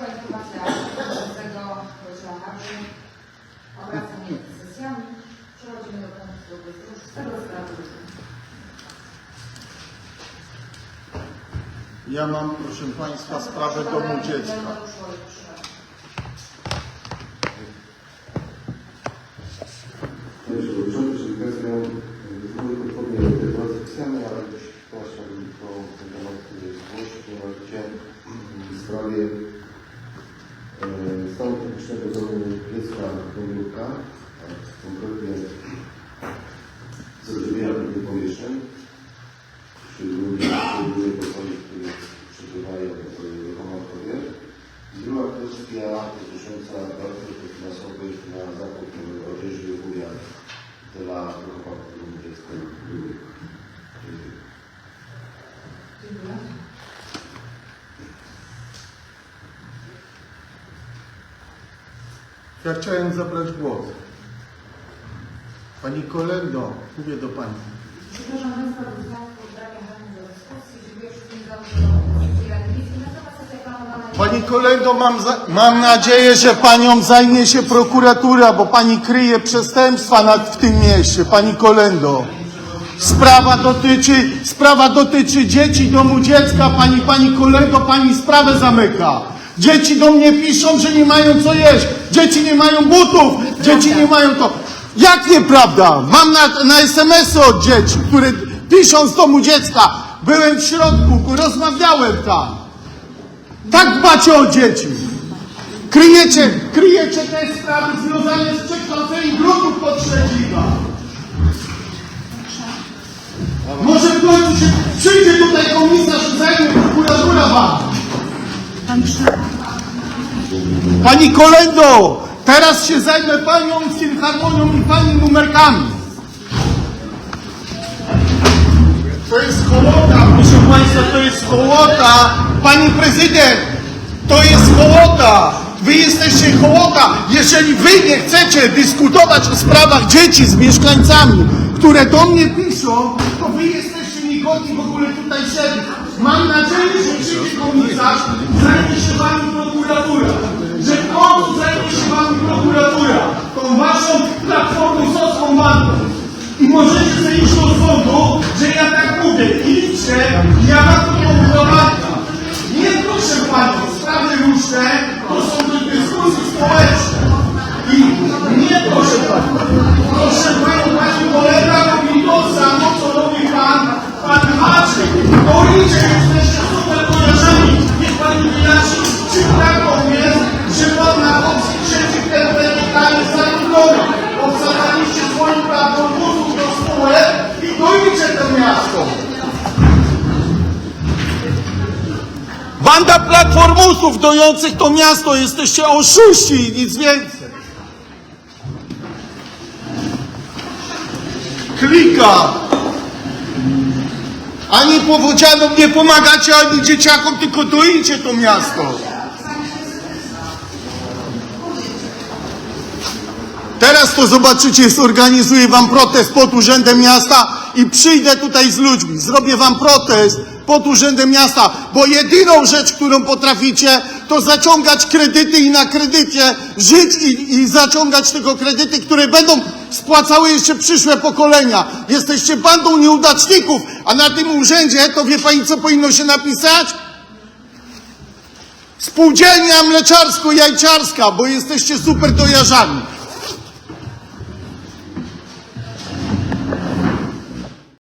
Informacja tego Wojciecha Obraca między sesjami. Przechodzimy do punktu 26 sprawy. Ja mam, proszę Państwa, sprawę domu dziecka. Technicznego domu dziecka Dominiuka, a konkretnie zrozumienia pewnych pomieszczeń, ludzie, ludzie pokoju, którzy przebywają w Romankowie. Druga kwestia dotycząca środków finansowych na zakup odzieży i obuwia dla domu dziecka. Dziękuję. Ja chciałem zabrać głos. Pani Kolendo, mówię do Pani. Przepraszam Państwa, dziękuję wszystkim za udział Pani Kolendo, mam, za, mam nadzieję, że Panią zajmie się prokuratura, bo Pani kryje przestępstwa nad, w tym mieście. Pani Kolendo. Sprawa dotyczy, sprawa dotyczy dzieci, domu dziecka. Pani, Pani Kolendo, Pani sprawę zamyka. Dzieci do mnie piszą, że nie mają co jeść. Dzieci nie mają butów. Dzieci nie mają to. Jak nieprawda? Mam na, na SMS-y od dzieci, które piszą z domu dziecka. Byłem w środku, rozmawiałem tam. Tak dbacie o dzieci. Kryjecie, kryjecie te sprawy związane z przekształceniem gruntów pod Szczecina. Może w końcu się przyjdzie tutaj komisarz i zajmie prokuratura wam. Pani Kolendo, teraz się zajmę panią filharmonią i pani numerkami. To jest hołota, proszę Państwa, to jest hołota. Pani prezydent, to jest hołota. Wy jesteście hołota. Jeżeli wy nie chcecie dyskutować o sprawach dzieci z mieszkańcami, które do mnie piszą, to wy jesteście niegodni w ogóle tutaj siedzieć. Mam nadzieję, że przyjdzie komisarz, zajmie się wami prokuratura. Że w końcu zajmie się wami prokuratura. Tą waszą platformą soską bandą. I możecie sobie do sądu, że ja tak mówię. I liczę, ja wam to Banda platformusów dojących to miasto, jesteście oszuści i nic więcej. Klika. Ani powodzianom nie pomagacie, ani dzieciakom, tylko doicie to miasto. Teraz to zobaczycie, zorganizuję wam protest pod urzędem miasta i przyjdę tutaj z ludźmi. Zrobię wam protest pod urzędem miasta, bo jedyną rzecz, którą potraficie, to zaciągać kredyty i na kredycie żyć i, i zaciągać tylko kredyty, które będą spłacały jeszcze przyszłe pokolenia. Jesteście bandą nieudaczników, a na tym urzędzie to wie pani, co powinno się napisać? Spółdzielnia mleczarsko-jajciarska, bo jesteście super dojarzami.